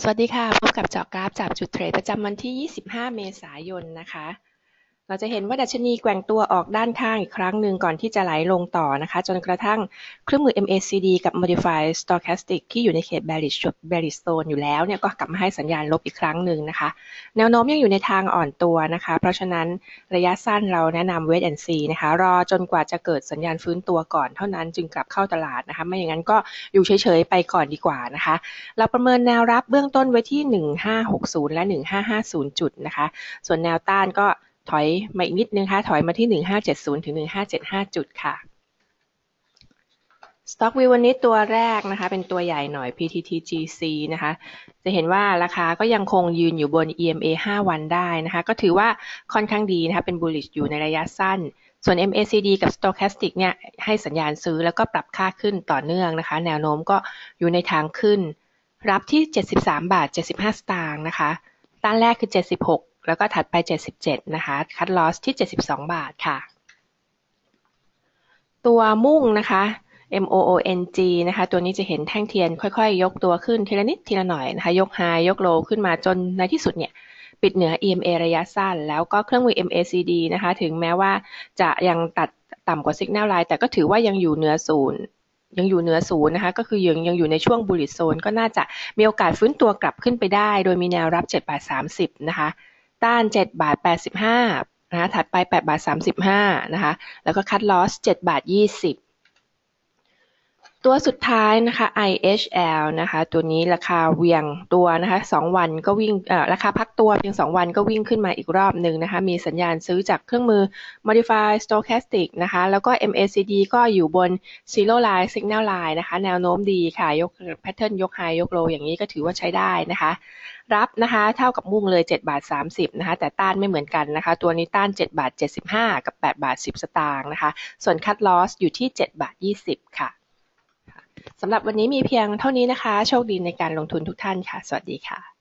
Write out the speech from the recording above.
สวัสดีค่ะ พบกับเจาะกราฟจับจุดเทรดประจำวันที่ 25 เมษายนนะคะ เราจะเห็นว่าดัชนีแกว่งตัวออกด้านข้างอีกครั้งหนึ่งก่อนที่จะไหลลงต่อนะคะ จนกระทั่งเครื่องมือ MACD กับ Modified Stochastic ที่อยู่ในเขต bearish bearish zone อยู่แล้วเนี่ยก็กลับมาให้สัญญาณลบอีกครั้งหนึ่งนะคะ แนวโน้มยังอยู่ในทางอ่อนตัวนะคะ เพราะฉะนั้นระยะสั้นเราแนะนำ wait and see นะคะ รอจนกว่าจะเกิดสัญญาณฟื้นตัวก่อนเท่านั้นจึงกลับเข้าตลาดนะคะ ไม่อย่างนั้นก็อยู่เฉยๆไปก่อนดีกว่านะคะ เราประเมินแนวรับเบื้องต้นไว้ที่ 1560 และ 1550 จุดนะคะ ส่วนแนวต้านก็ ถอยมาอีกนิดนึงค่ะถอยมาที่ 1570 ถึง 1575 จุดค่ะ Stock View วันนี้ตัวแรกนะคะ เป็นตัวใหญ่หน่อย PTTGC นะคะ จะเห็นว่าราคาก็ยังคงยืนอยู่บน EMA 5 วันได้นะคะ ก็ถือว่าค่อนข้างดีนะคะ เป็น bullish อยู่ในระยะสั้น ส่วน MACD กับ Stochastic เนี่ย ให้สัญญาณซื้อแล้วก็ปรับค่าขึ้นต่อเนื่องนะคะ แนวโน้มก็อยู่ในทางขึ้น รับที่ 73 บาท 75 สตางค์นะคะ ต้านแรกคือ 76 แล้วก็ถัดไป 77 นะคะ คัดลอสที่ 72 บาทค่ะ ตัวมุ่งนะคะ M O O N G นะคะ ตัวนี้จะเห็นแท่งเทียนค่อยๆ ยกตัวขึ้นทีละนิดทีละหน่อยนะคะ ยกไฮยกโลขึ้นมาจนในที่สุดเนี่ย ปิดเหนือ EMA ระยะสั้น แล้วก็เครื่องมือ MACD นะคะ ถึงแม้ว่าจะยังตัดต่ำกว่า Signal Line แต่ก็ถือว่ายังอยู่เหนือศูนย์ยังอยู่เหนือศูนย์นะคะ ก็คือยังยังอยู่ในช่วงบุลิโซน ก็น่าจะมีโอกาสฟื้นตัวกลับขึ้นไปได้ โดยมีแนวรับ 7 บาท 30 นะคะ ต้าน 7 บาท 85 นะคะ ถัดไป 8 บาท 35 นะคะ แล้วก็คัดลอส 7 บาท 20 ตัวสุดท้ายนะคะ IHL นะคะ ตัวนี้ราคาเวียงตัวนะคะ2วันก็วิ่งราคาพักตัวเพียง 2 วันก็วิ่งขึ้นมาอีกรอบหนึ่งนะคะ มีสัญญาณซื้อจากเครื่องมือ Modify Stochastic นะคะ แล้วก็ MACD ก็อยู่บน Zero Line Signal Line นะคะ แนวโน้มดีค่ะ ยกแพทเทิร์นยกไฮยกโลอย่างนี้ก็ถือว่าใช้ได้นะคะ รับนะคะเท่ากับมุ่งเลย7บาท30นะคะ แต่ต้านไม่เหมือนกันนะคะ ตัวนี้ต้าน7บาท75 กับ8บาท10 สตางค์นะคะ ส่วนคัดลอสอยู่ที่7บาท20 ค่ะ สำหรับวันนี้มีเพียงเท่านี้นะคะ โชคดีในการลงทุนทุกท่านค่ะ สวัสดีค่ะ